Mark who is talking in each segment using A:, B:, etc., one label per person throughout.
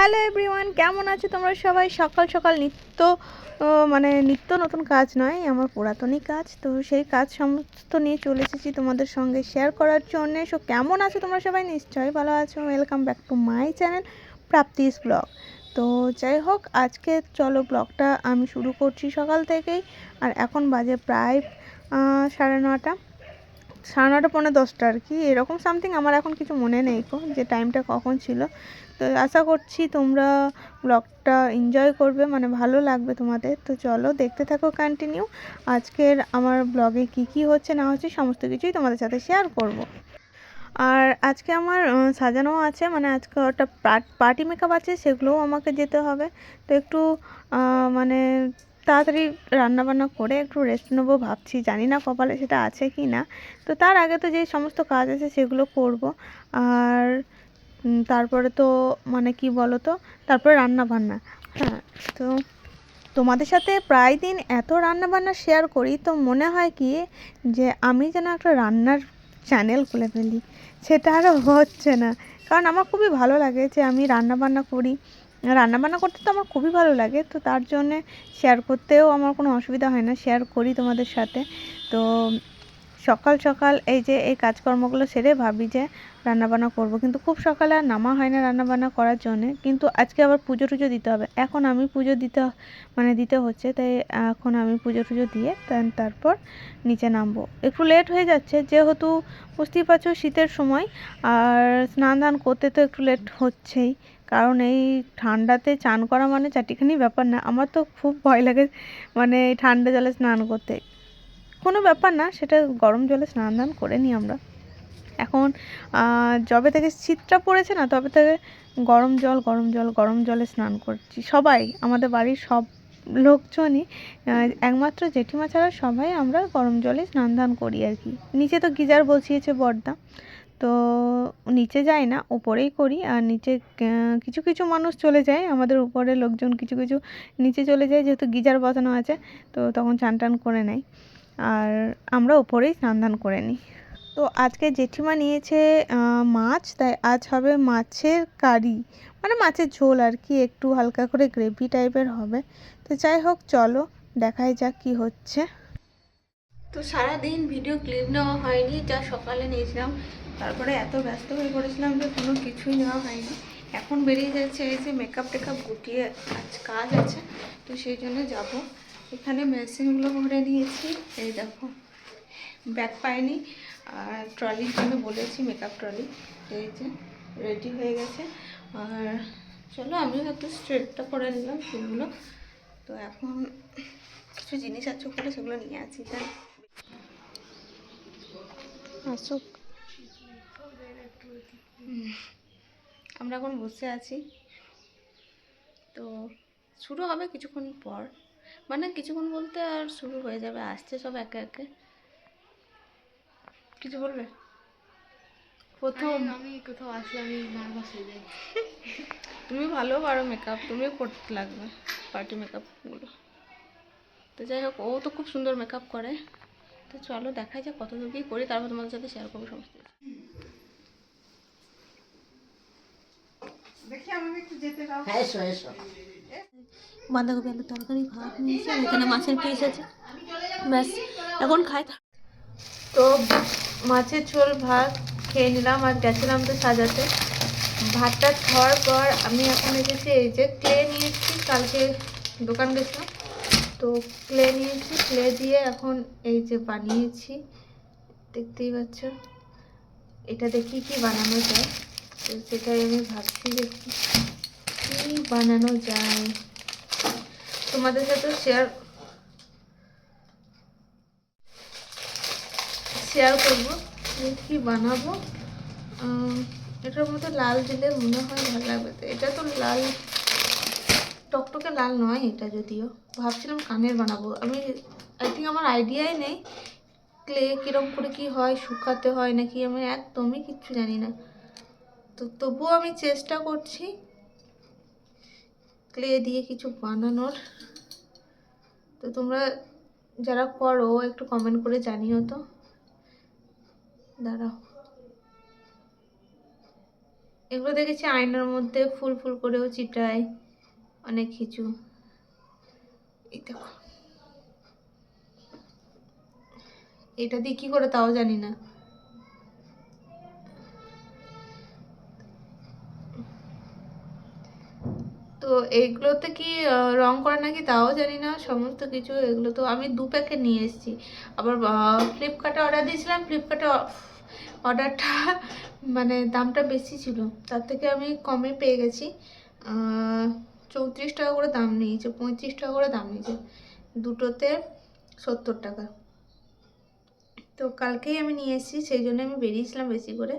A: Hello everyone, কেমন আছো তোমরা সবাই? সকাল সকাল নিত্য মানে নিত্য নতুন কাজ নয়, আমার পুরাতনই কাজ। তো সেই কাজ সমস্ত নিয়ে চলে এসেছি তোমাদের সঙ্গে শেয়ার করার জন্য। সো কেমন আছো তোমরা সবাই? নিশ্চয়ই ভালো আছো। Welcome back to my channel Prapti's blog তো যাই হোক, আজকে চলো ব্লগটা আমি শুরু করছি সকাল থেকেই। আর এখন বাজে প্রায় সাড়ে নটা। সাড়ে নটা পৌনে দশটা আর কি, এরকম সামথিং আমার এখন কিছু মনে নেই যে টাইমটা কখন ছিল। তো আশা করছি তোমরা ব্লগটা এনজয় করবে মানে ভালো লাগবে তোমাদের। তো চলো দেখতে থাকো কন্টিনিউ আজকের আমার ব্লগে কি কি হচ্ছে না হচ্ছে সমস্ত কিছুই তোমাদের সাথে শেয়ার করব। আর আজকে আমার সাজানো আছে মানে আজকে একটা পার্টি মেকআপ আছে, সেগুলোও আমাকে যেতে হবে। তো একটু মানে তাড়াতাড়ি রান্নাবান্না করে একটু রেস্ট নেব ভাবছি, জানি না কপালে সেটা আছে কি না তো তার আগে তো যে সমস্ত কাজ আছে সেগুলো করব। আর তারপরে তো মানে কি বলো তো তারপরে রান্না বান্না হ্যাঁ তো তোমাদের সাথে প্রায় দিন এত রান্না বান্না শেয়ার করি, তো মনে হয় কি যে আমি যেন একটা রান্নার চ্যানেল খুলে ফেলি। সেটা আরও হচ্ছে না। কারণ আমার খুবই ভালো লাগে যে আমি রান্না বান্না করি। রান্না বান্না করতে তো আমার খুবই ভালো লাগে, তো তার জন্যে শেয়ার করতেও আমার কোনো অসুবিধা হয় না শেয়ার করি তোমাদের সাথে। তো সকাল সকাল এই যে এই কাজকর্মগুলো সেরে ভাবি যে রান্নাবান্না করব, কিন্তু খুব সকালে আর নামা হয় না রান্নাবান্না করার জন্যে, কিন্তু আজকে আবার পুজো টুজো দিতে হবে। এখন আমি পুজো দিতে মানে দিতে হচ্ছে, তাই এখন আমি পুজো টুজো দিয়ে তার- তারপর নিচে নামবো। একটু লেট হয়ে যাচ্ছে, যেহেতু বুঝতেই পারছ শীতের সময়, আর স্নান দান করতে তো একটু লেট হচ্ছেই। কারণ এই ঠান্ডাতে চান করা মানে চারটিখানি ব্যাপার না। আমার তো খুব ভয় লাগে মানে ঠান্ডা জলে স্নান করতে। কোনো ব্যাপার না, সেটা গরম জলে স্নান দান করে নিই আমরা। এখন যবে থেকে শীতটা পড়েছে না, তবে থেকে গরম জল গরম জল, গরম জলে স্নান করছি। সবাই, আমাদের বাড়ির সব লোকজনই একমাত্র জেঠিমা ছাড়া সবাই আমরা গরম জলে স্নান দান করি আর কি। নিচে তো গিজার বসিয়েছে বর্দা। তো নিচে যাই না, উপরেই করি। আর নিচে কিছু কিছু মানুষ চলে যায়। আমাদের উপরে লোকজন কিছু কিছু নিচে চলে যায়, যেহেতু গিজার বসানো আছে, তো তখন চান টান করে নেয়। আর আমরা ওপরেই স্নান দান করে নিই। তো আজকে জেঠিমা নিয়েছে মাছ। তাই আজ হবে মাছের কারি। মানে মাছের ঝোল আর কি, একটু হালকা করে গ্রেভি টাইপের হবে। তো যাই হোক, চলো, দেখাই যাক কি হচ্ছে। তো সারাদিন ভিডিও ক্লিপ নেওয়া হয়নি, যা সকালে নিয়েছিলাম। তারপরে এত ব্যস্ত হয়ে পড়েছিলাম যে কোনো কিছুই নেওয়া হয়নি। এখন বেরিয়ে যাচ্ছে এই যে মেকআপ টেকআপ গুটিয়ে আজ কাজ আছে, তো সেই জন্য যাব। এখানে মেশিনগুলো ভরে নিয়েছি, এই দেখো। ব্যাগ পাইনি, আর ট্রলির জন্য বলেছি মেকআপ ট্রলি এই যে রেডি হয়ে গেছে। আর চলো, আমিও একটু স্ট্রেটটা করে নিলাম সেগুলো তো এখন কিছু জিনিস আছে ওখানে, সেগুলো নিয়ে আছি তাই আসুক। আমরা এখন বসে আছি। তো শুরু হবে কিছুক্ষণ পর। মানে কিছুক্ষণ বলতে আর শুরু হয়ে যাবে আসছে সব একে একে। কিছু বলবে? প্রথম।
B: আমি কোথাও আসলে আমি নার্ভাস হয়ে যাই।
A: তুমি ভালো পারো মেকআপ তুমিও করতে লাগবে। পার্টি মেকআপগুলো তো যাই হোক ও তো খুব সুন্দর মেকআপ করে। তো চলো দেখাই যাক কত দূর কি করি তারপর তোমাদের সাথে শেয়ার করব সমস্ত। দেখি
C: হ্যাঁ
A: বাঁধাকপি আলুর তরকারি ভাত নিয়েছি এখানে মাছের পিস আছে। ব্যাস এখন খাই। তো মাছের ঝোল ভাত খেয়ে নিলাম আর গেছিলাম তো সাজাতে। ভাতটা খাওয়ার পর আমি এখন এসেছি এই যে ক্লে নিয়েছি কালকে দোকান গেছিলাম। তো ক্লে নিয়েছি ক্লে দিয়ে এখন এই যে বানিয়েছি, দেখতেই পাচ্ছ। এটা দেখি কি বানানো যায়? তো সেটাই আমি ভাবছি যে কি বানানো যায়? তোমাদের সাথে শেয়ার শেয়ার করব কি বানাবো। এটার মধ্যে লাল দিলে মনে হয় ভালো লাগবে। এটা তো লাল টকটকে লাল নয় এটা যদিও। ভাবছিলাম কানের বানাবো। আমি আই থিঙ্ক আমার আইডিয়াই নেই ক্লে কীরকম করে কি হয়, শুকাতে হয় নাকি, আমি একদমই কিচ্ছু জানি না। তো তবুও আমি চেষ্টা করছি ক্লে দিয়ে কিছু বানানোর। তো তোমরা যারা করো, একটু কমেন্ট করে জানিও তো। দাঁড়াও। এগুলো দেখেছি আয়নার মধ্যে ফুল ফুল করেও চিটায়। অনেক কিছু। এই দেখো। এটা দিয়ে কী করে তাও জানি না। তো এইগুলোতে কি রং করে নাকি তাও জানি না, সমস্ত কিছু এগুলো তো আমি দু প্যাকেট নিয়ে এসেছি। আবার ফ্লিপকার্টে অর্ডার দিয়েছিলাম, ফ্লিপকার্টে অর্ডারটা মানে দামটা বেশি ছিল। তার থেকে আমি কমে পেয়ে গেছি। চৌত্রিশ টাকা করে দাম নিয়েছে, পঁয়ত্রিশ টাকা করে দাম নিয়েছে। দুটোতে সত্তর টাকা। তো কালকেই আমি নিয়ে এসেছি, সেই জন্য আমি বেরিয়েছিলাম বেশি করে।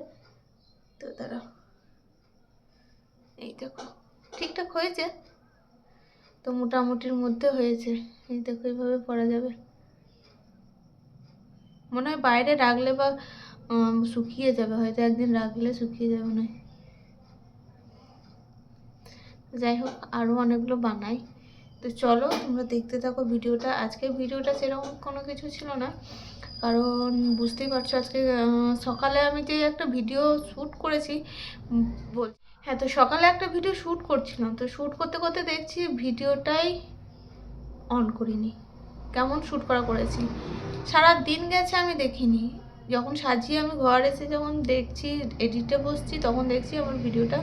A: তো তারা এই দেখো, ঠিকঠাক হয়েছে? তো মোটামুটির মধ্যে হয়েছে। এই দেখো, এইভাবে পরা যাবে। মনে হয় বাইরে রাখলে বা শুকিয়ে যাবে। হয়তো একদিন রাখলে শুকিয়ে যাবে হয় যাই হোক আরও অনেকগুলো বানাই। তো চলো, তোমরা দেখতে থাকো ভিডিওটা। আজকে ভিডিওটা সেরকম কোনো কিছু ছিল না। কারণ বুঝতেই পারছ, আজকে সকালে আমি যে একটা ভিডিও শ্যুট করেছি বল হ্যাঁ তো সকালে একটা ভিডিও শ্যুট করছিলাম। তো শ্যুট করতে করতে দেখছি ভিডিওটাই অন করিনি। কেমন শ্যুট করা করেছি? সারা দিন গেছে আমি দেখিনি। যখন সাজিয়ে আমি ঘর এসে যখন দেখছি এডিটে বসছি, তখন দেখছি আমার ভিডিওটা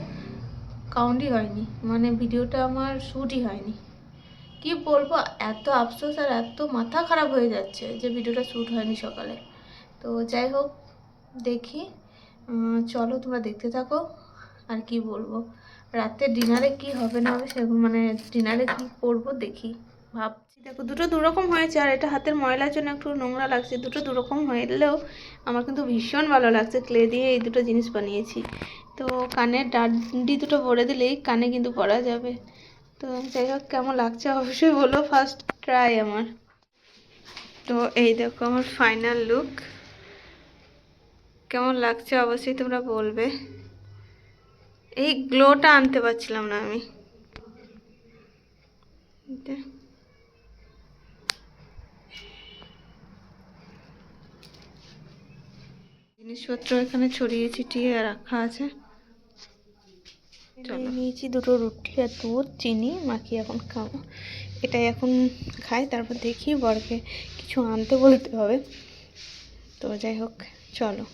A: কাউন্টই হয়নি। মানে ভিডিওটা আমার শ্যুটই হয়নি। কি বলব, এত আফসোস আর এত মাথা খারাপ হয়ে যাচ্ছে যে ভিডিওটা শ্যুট হয়নি সকালে। তো যাই হোক, দেখি। চলো তোমরা দেখতে থাকো, আর কি বলব। রাতে ডিনারে কি হবে না হবে সেরকম মানে ডিনারে কি করব দেখি। ভাবছি। দেখো, দুটো দুরকম হয়েছে আর এটা হাতের ময়লার জন্য একটু নোংরা লাগছে। দুটো দুরকম হলেও আমার কিন্তু ভীষণ ভালো লাগছে। ক্লে দিয়ে এই দুটো জিনিস বানিয়েছি। তো কানের ডান্ডি দুটো ভরে দিলেই কানে কিন্তু পরা যাবে। তো যাই হোক, কেমন লাগছে অবশ্যই বলো ফার্স্ট ট্রাই আমার। তো এই দেখো আমার ফাইনাল লুক কেমন লাগছে অবশ্যই তোমরা বলবে। এই গ্লোটা আনতে পারছিলাম না আমি। জিনিসপত্র এখানে ছড়িয়ে ছিটিয়ে রাখা আছে। নিয়েছি দুটো রুটি আর দুধ চিনি মাখি এখন খাব। এটাই এখন খাই তারপর দেখি বরকে কিছু আনতে বলতে হবে। তো যাই হোক চলো।